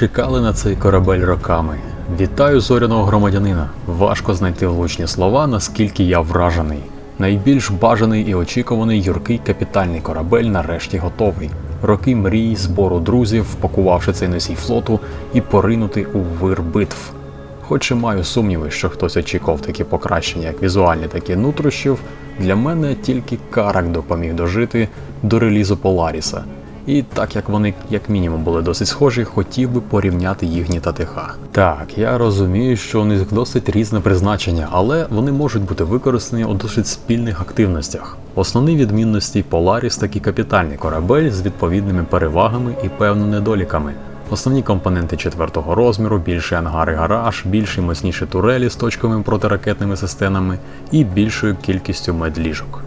Чекали на цей корабель роками. Вітаю зоряного громадянина. Важко знайти влучні слова, наскільки я вражений. Найбільш бажаний і очікуваний юркий капітальний корабель нарешті готовий. Роки мрій, збору друзів, впакувавши цей носій флоту і поринути у вир битв. Хоч і маю сумніви, що хтось очікував такі покращення, як візуальні, так і нутрощів, для мене тільки Карак допоміг дожити до релізу Поларіса. І так як вони, як мінімум, були досить схожі, хотів би порівняти їхні ТТХ. Так, я розумію, що у них досить різне призначення, але вони можуть бути використані у досить спільних активностях. Основні відмінності Polaris такі капітальний корабель з відповідними перевагами і певними недоліками. Основні компоненти четвертого розміру, більший ангар і гараж, більші моцніші турелі з точковими протиракетними системами і більшою кількістю медліжок.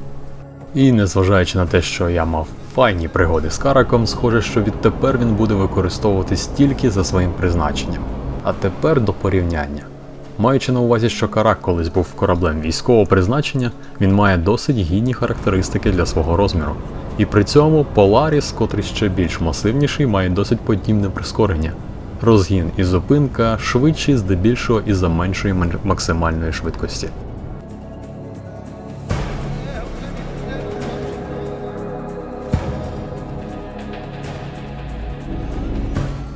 І незважаючи на те, що я мав файні пригоди з караком, схоже, що відтепер він буде використовуватись тільки за своїм призначенням. А тепер до порівняння. Маючи на увазі, що карак колись був кораблем військового призначення, він має досить гідні характеристики для свого розміру. І при цьому Polaris, котрий ще більш масивніший, має досить подібне прискорення. Розгін і зупинка швидші здебільшого із-за меншої максимальної швидкості.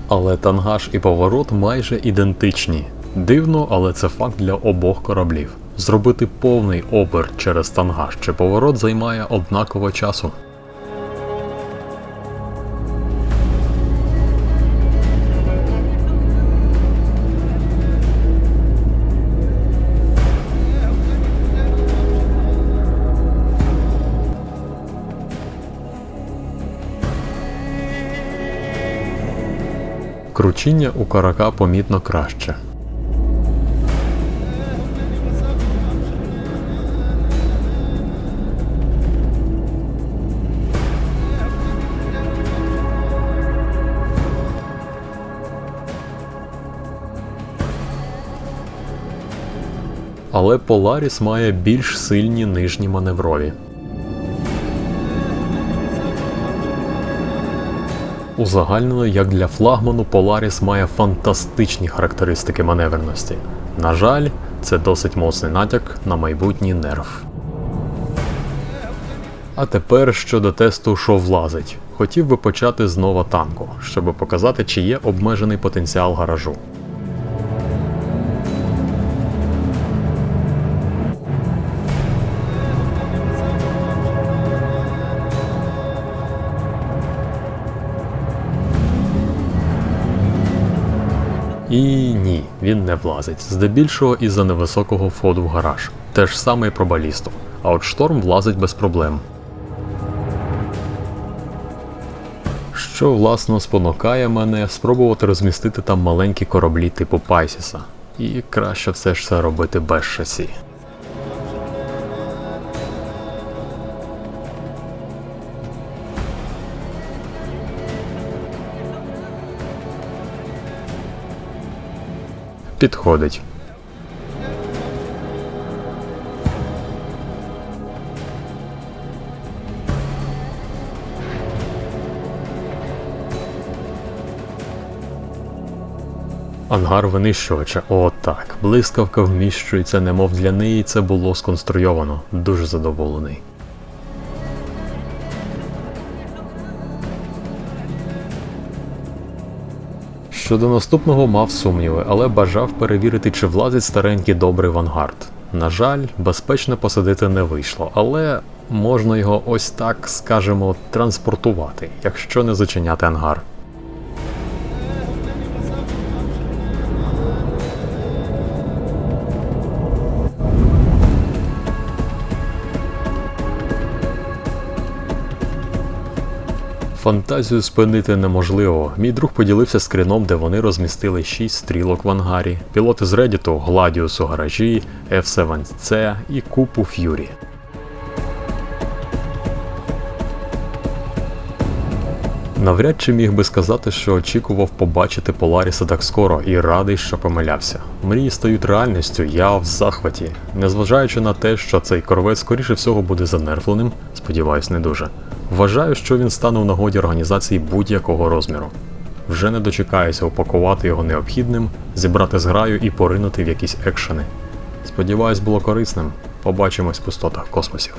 Але тангаж і поворот майже ідентичні. Дивно, але це факт для обох кораблів. Зробити повний оберт через тангаж чи поворот займає однаково часу. Кручіння у карака помітно краще. Але Polaris має більш сильні нижні маневрові. Узагальнено, як для флагману, Polaris має фантастичні характеристики маневреності. На жаль, це досить моцний натяк на майбутній нерв. А тепер щодо тесту, що влазить. Хотів би почати з нова танку, щоб показати, чи є обмежений потенціал гаражу. І ні, він не влазить, здебільшого із-за невисокого входу в гараж. Те ж саме і про балісту. А от шторм влазить без проблем. Що власно спонукає мене спробувати розмістити там маленькі кораблі типу Пайсіса. І краще все ж це робити без шасі. Підходить. Ангар винищувача. О, так. Блискавка вміщується, немов для неї це було сконструйовано. Дуже задоволений. Щодо наступного мав сумніви, але бажав перевірити, чи влазить старенький добрий вангард. На жаль, безпечно посадити не вийшло, але можна його ось так, скажемо, транспортувати, якщо не зачиняти ангар. Фантазію спинити неможливо. Мій друг поділився скріном, де вони розмістили 6 стрілок в ангарі, пілоти з Reddit, Гладіус у гаражі, F7C і купу Ф'юрі. Навряд чи міг би сказати, що очікував побачити Поларіса так скоро і радий, що помилявся. Мрії стають реальністю, я в захваті. Незважаючи на те, що цей корвет скоріше всього буде занервленим, сподіваюсь, не дуже. Вважаю, що він стане в нагоді організації будь-якого розміру. Вже не дочекаюся упакувати його необхідним, зібрати зграю і поринути в якісь екшени. Сподіваюсь, було корисним. Побачимось в пустотах космосів.